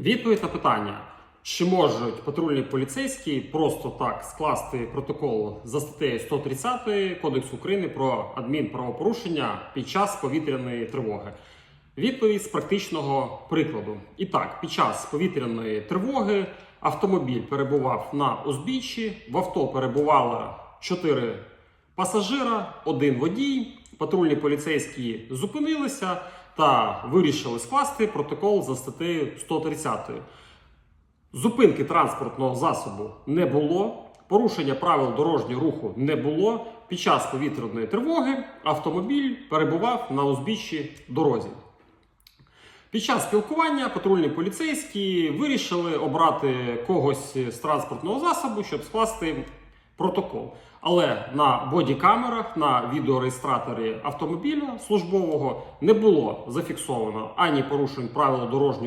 Відповідь на питання, чи можуть патрульні поліцейські просто так скласти протокол за статтею 130 Кодексу України про адмінправопорушення під час повітряної тривоги. Відповідь з практичного прикладу. І так, під час повітряної тривоги автомобіль перебував на узбіччі, в авто перебувало 4 пасажира, один водій. Патрульні поліцейські зупинилися та вирішили скласти протокол за статтею 130. Зупинки транспортного засобу не було, порушення правил дорожнього руху не було. Під час повітряної тривоги автомобіль перебував на узбіччі дорозі. Під час спілкування патрульні поліцейські вирішили обрати когось з транспортного засобу, щоб скласти протокол. Але на бодікамерах, на відеореєстраторі автомобіля службового не було зафіксовано ані порушень правил дорожнього